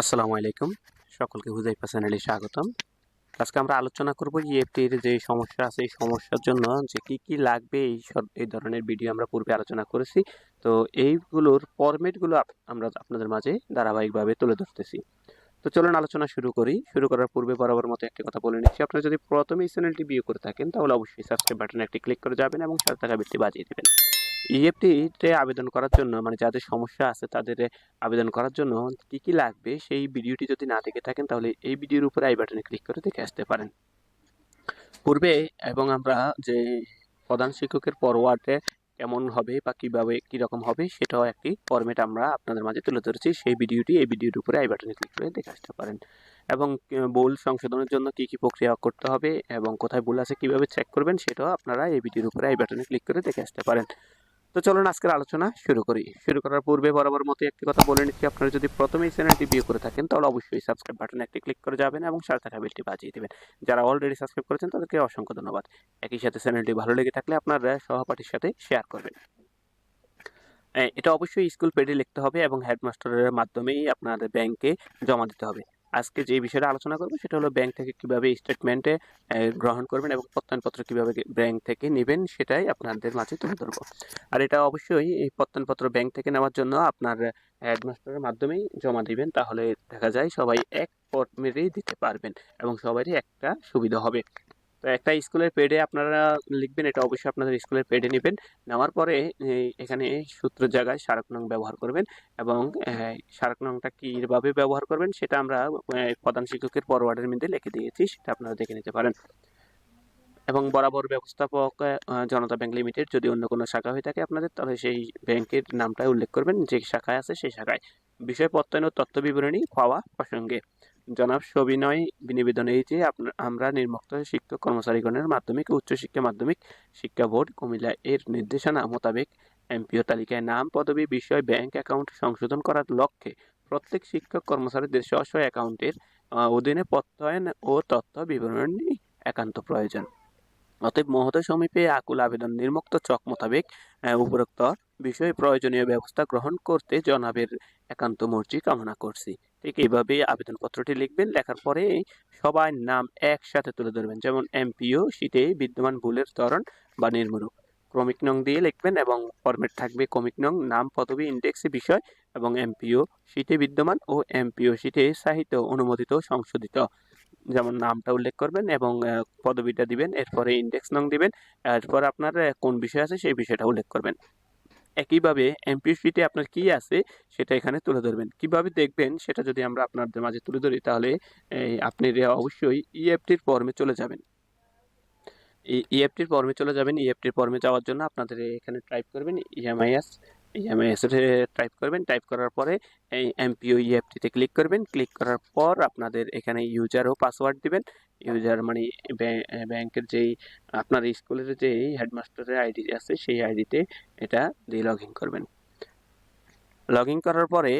আসসালামু আলাইকুম। সকলকে হুজাইফা চ্যানেলে স্বাগতম। আজকে আমরা আলোচনা করব ইএফটির যে সমস্যা আছে, এই সমস্যার জন্য যে কি কি লাগবে, এই সব, এই ধরনের ভিডিও আমরা পূর্বে আলোচনা করেছি। তো এইগুলোর ফরম্যাটগুলো আমরা আপনাদের মাঝে ধারাবাহিকভাবে তুলে ধরতেছি। তো চলুন আলোচনা শুরু করি। শুরু করার পূর্বে বরাবর মতো একটি কথা বলে নিচ্ছি। আপনারা যদি প্রথমে এই চ্যানেলটি ভিউ করে থাকেন, তাহলে অবশ্যই সাবস্ক্রাইব বাটনে একটি ক্লিক করে যাবেন এবং সাথে থাকা বাজিয়ে দেবেন। ইএফটিতে আবেদন করার জন্য মানে যাদের সমস্যা আছে তাদের আবেদন করার জন্য কি কি লাগবে, সেই ভিডিওটি যদি না দেখে থাকেন তাহলে এই ভিডিওর উপরে আই বাটনে ক্লিক করে দেখে আসতে পারেন। পূর্বে এবং আমরা যে প্রধান শিক্ষকের পরওয়ার্ডে কেমন হবে বা কীভাবে কি রকম হবে সেটাও একটি ফরম্যাট আমরা আপনাদের মাঝে তুলে ধরেছি, সেই ভিডিওটি এই ভিডিওর উপরে আই বাটনে ক্লিক করে দেখে আসতে পারেন। এবং ভুল সংশোধনের জন্য কি কি প্রক্রিয়া করতে হবে এবং কোথায় ভুল আছে কীভাবে চেক করবেন সেটাও আপনারা এই ভিডিওর উপরে আই বাটনে ক্লিক করে দেখে আসতে পারেন। তো চলুন আজকের আলোচনা শুরু করি। শুরু করার পূর্বে বরাবর মতো একটি কথা বলে নিচ্ছি। আপনারা যদি প্রথমেই চ্যানেলটি ভিউ করে থাকেন, তাহলে অবশ্যই সাবস্ক্রাইব বাটনে একটি ক্লিক করে যাবেন এবং সাথে থাকা বেলটি বাজিয়ে দেবেন। যারা অলরেডি সাবস্ক্রাইব করেছেন, তাদেরকে অসংখ্য ধন্যবাদ। একই সাথে চ্যানেলটি ভালো লেগে থাকলে আপনারা সহপাঠীর সাথে শেয়ার করবেন। এটা অবশ্যই স্কুল পেডে লিখতে হবে এবং হেডমাস্টারের মাধ্যমেই আপনার ব্যাংকে জমা দিতে হবে। আজকে যে বিষয়টা আলোচনা করব সেটা হলো ব্যাংক থেকে কীভাবে স্টেটমেন্টে গ্রহণ করবেন এবং প্রত্যয়নপত্র কীভাবে ব্যাংক থেকে নেবেন সেটাই আপনাদের মাঝে তুলে ধরবো। আর এটা অবশ্যই এই প্রত্যয়নপত্র ব্যাংক থেকে নেওয়ার জন্য আপনার হেডমাস্টারের মাধ্যমেই জমা দিবেন, তাহলে দেখা যায় সবাই এক পট মেরেই দিতে পারবেন এবং সবারই একটা সুবিধা হবে। একটা স্কুলের পেডে আপনারা লিখবেন, এটা অবশ্যই আপনাদের স্কুলের পেডে নেবেন। নেওয়ার পরে এখানে সূত্রের জায়গায় স্মারক নং ব্যবহার করবেন এবং সারক নংটা কীভাবে ব্যবহার করবেন সেটা আমরা প্রধান শিক্ষকের ফরওয়ার্ডের মধ্যে লিখে দিয়েছি, সেটা আপনারা দেখে নিতে পারেন। এবং বরাবর ব্যবস্থাপক জনতা ব্যাংক লিমিটেড যদি অন্য কোনো শাখা হয়ে থাকে আপনাদের, তাহলে সেই ব্যাংকের নামটা উল্লেখ করবেন যে শাখায় আছে সেই শাখায়। বিষয় প্রত্যয়ন ও তথ্য বিবরণী পাওয়া প্রসঙ্গে। জনাব সবিনয় নিবেদন এই যে আমরা নির্মুক্ত শিক্ষক কর্মচারীগণের মাধ্যমিক, উচ্চশিক্ষা মাধ্যমিক শিক্ষা বোর্ড কুমিল্লা এর নির্দেশনা মোতাবেক এমপিও তালিকায় নাম, পদবি, বিষয়, ব্যাংক অ্যাকাউন্ট সংশোধন করার লক্ষ্যে প্রত্যেক শিক্ষক কর্মচারীদের স্ব স্ব অ্যাকাউন্টের অধীনে প্রত্যয়ন ও তথ্য বিবরণী একান্ত প্রয়োজন। অতএব মহোদয় সমীপে আকুল আবেদন নির্মুক্ত চক মোতাবেক উপরোক্ত বিষয়ে প্রয়োজনীয় ব্যবস্থা গ্রহণ করতে জনাবের একান্ত মর্জি কামনা করছি। ঠিক এইভাবে আবেদনপত্রটি লিখবেন, লেখার পরে সবাই নাম একসাথে তুলে ধরবেন। যেমন এমপিও শীটে বিদ্যমান ভুলের ধরন বা নির্মূলক। ক্রমিক নং দিয়ে লিখবেন এবং ফরম্যাট থাকবে ক্রমিক নং, নাম, পদবি, ইন্ডেক্সে, বিষয় এবং এমপিও শীটে বিদ্যমান ও এমপিও শীটে সাহিত্য অনুমোদিত, সংশোধিত। যেমন নামটা উল্লেখ করবেন এবং পদবিটা দিবেন, এরপরে ইন্ডেক্স নং দিবেন, এরপর আপনার কোন বিষয় আছে সেই বিষয়টা উল্লেখ করবেন। একইভাবে এমপি শিটে আপনার কি আছে, সেটা এখানে তুলে ধরবেন। কীভাবে দেখবেন, সেটা যদি আমরা আপনাদের মাঝে তুলে ধরি, তাহলে আপনি অবশ্যই ইএফটির ফর্মে চলে যাবেন। ইএফটির ফর্মে চলে যাবেন। ইএফটির ফর্মে যাওয়ার জন্য আপনাদের এখানে টাইপ করবেন ইএমআইএস ইএমআইএস টাইপ করবেন টাইপ করার পরে এই এমপিও ইএফটিতে ক্লিক করবেন। ক্লিক করার পর আপনাদের এখানে ইউজার ও পাসওয়ার্ড দিবেন। ইউজার মানে ব্যাং- ব্যাংকের যেই, আপনার স্কুলের যেই হেডমাস্টারের আইডি আছে, সেই আইডিতে এটা দিয়ে লগ ইন করবেন। লগ ইন করার পরে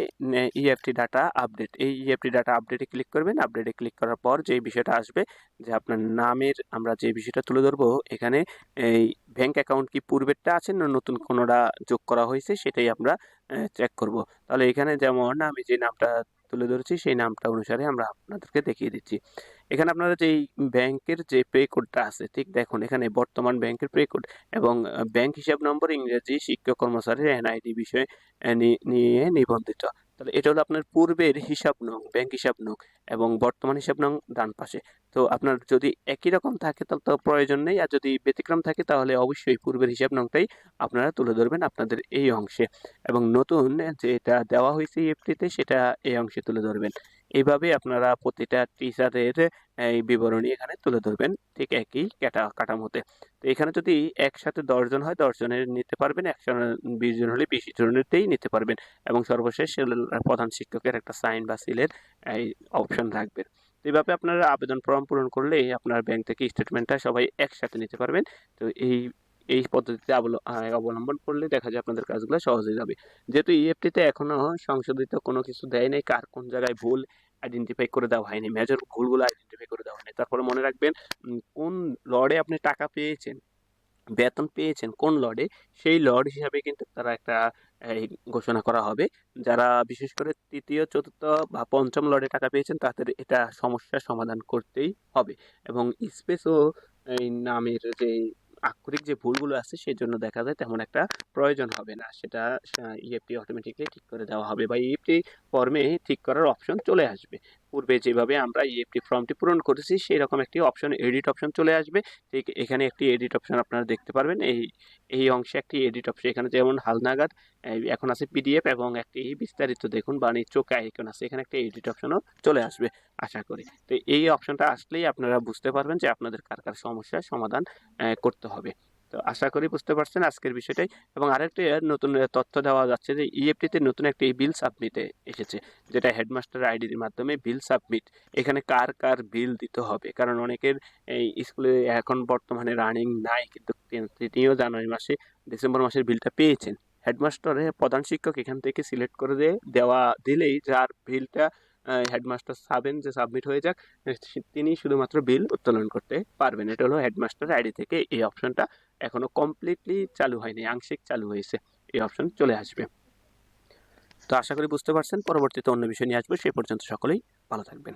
ইএফটি ডাটা আপডেট এই ইএফটি ডাটা আপডেটে ক্লিক করবেন। আপডেটে ক্লিক করার পর যে বিষয়টা আসবে, যে আপনার নামের আমরা যে বিষয়টা তুলে ধরবো, এখানে এই ব্যাংক অ্যাকাউন্ট কি পূর্বেরটা আছে না নতুন কোনোটা যোগ করা হয়েছে, সেটাই আমরা চেক করব। তাহলে এখানে যেমন আমি যে নামটা তুলে ধরেছি, সেই নামটা অনুসারে আমরা আপনাদেরকে দেখিয়ে দিচ্ছি। এখানে আপনারা যেই ব্যাংকের যে পে কোডটা আছে, ঠিক দেখুন, এখানে বর্তমান ব্যাংকের পে কোড এবং ব্যাংক হিসাব নম্বর ইংরেজি শিক্ষক কর্মচারীর এনআইডি বিষয়ে নিয়ে নিবন্ধিত। তাহলে এটা হলো আপনার পূর্বের হিসাব নং ব্যাংক হিসাব নং এবং বর্তমান হিসাব নং ডান পাশে। তো আপনার যদি একই রকম থাকে তাহলে তো প্রয়োজন নেই, আর যদি ব্যতিক্রম থাকে তাহলে অবশ্যই পূর্বের হিসাব নংটাই আপনারা তুলে ধরবেন আপনাদের এই অংশে। এবং নতুন যেটা দেওয়া হয়েছে এফটিতে সেটা এই অংশে তুলে ধরবেন। এইভাবে আপনারা প্রতিটা টিচারের এই বিবরণী এখানে তুলে ধরবেন, ঠিক একই কাটা, কাঠামোতে। তো এখানে যদি একসাথে দশজন হয় দশজনের নিতে পারবেন, একশো বিশ জন হলে বিশ জনেরতেই নিতে পারবেন এবং সর্বশেষ প্রধান শিক্ষকের একটা সাইন বা সিলের, এই অপশন রাখবেন। এইভাবে আপনারা আবেদন ফর্ম পূরণ করলে আপনার ব্যাংক থেকে স্টেটমেন্টটা সবাই একসাথে নিতে পারবেন। তো এই এই পদ্ধতিতে অবল- অবলম্বন করলে দেখা যায় আপনাদের কাজগুলো সহজ হয়ে যাবে। যেহেতু ইএফটিতে এখনও সংশোধিত কোনো কিছু দেয় নাই, কার কোন জায়গায় ভুল আইডেন্টিফাই করে দেওয়া হয়নি মেজর ভুলগুলো আইডেন্টিফাই করে দেওয়া হয়নি, তারপরে মনে রাখবেন কোন লড়ে আপনি টাকা পেয়েছেন, বেতন পেয়েছেন, কোন লর্ডে, সেই লর্ড হিসাবে কিন্তু তারা একটা ঘোষণা করা হবে। যারা বিশেষ করে তৃতীয়, চতুর্থ বা পঞ্চম লটে টাকা পেয়েছেন, তাদের এটা সমস্যার সমাধান করতেই হবে। এবং স্পেস ও এই নামের যে আক্ষরিক যে ভুলগুলো আছে সেই জন্য দেখা যায় তেমন একটা প্রয়োজন হবে না। সেটা ইএফটি অটোমেটিকলি ঠিক করে দেওয়া হবে বা ইএফটি ফর্মে ঠিক করার অপশন চলে আসবে। পূর্বে যেভাবে আমরা ইএফটি ফর্মটি পূরণ করেছি সেই রকম একটি অপশন এডিট অপশন চলে আসবে। ঠিক এখানে একটি এডিট অপশন আপনারা দেখতে পারবেন। এই এই অংশে একটি এডিট অপশন এখানে যেমন হালনাগাদ এখন আছে পিডিএফ এবং একটি বিস্তারিত দেখুন বাণিজ্য আইকন আছে, এখানে একটা এডিট অপশনও চলে আসবে, আশা করি। তো এই অপশনটা আসলেই আপনারা বুঝতে পারবেন যে আপনাদের কার কার সমস্যার সমাধান করতে হবে। তো আশা করি বুঝতে পারছেন আজকের বিষয়টাই। এবং আরেকটি নতুন তথ্য দেওয়া যাচ্ছে যে ইএফটিতে নতুন একটি বিল সাবমিটে এসেছে, যেটা হেডমাস্টার আইডির মাধ্যমে বিল সাবমিট এখানে কার কার বিল দিতে হবে? কারণ অনেকের এই স্কুলে এখন বর্তমানে রানিং নাই, কিন্তু তিনি- তিনিও জানুয়ারি মাসে, ডিসেম্বর মাসের বিলটা পেয়েছেন। হেডমাস্টারের প্রধান শিক্ষক এখান থেকে সিলেক্ট করে দেওয়া দিলেই যার বিলটা হেডমাস্টার সাবেন যে সাবমিট হয়ে যাক তিনি শুধুমাত্র বিল উত্তোলন করতে পারবেন। এটা হলো হেডমাস্টার আইডি থেকে এই অপশনটা এখনও কমপ্লিটলি চালু হয়নি, আংশিক চালু হয়েছে। এই অপশন চলে আসবে। তো আশা করি বুঝতে পারছেন, পরবর্তীতে অন্য বিষয় নিয়ে আসব। সেই পর্যন্ত সকলেই ভালো থাকবেন।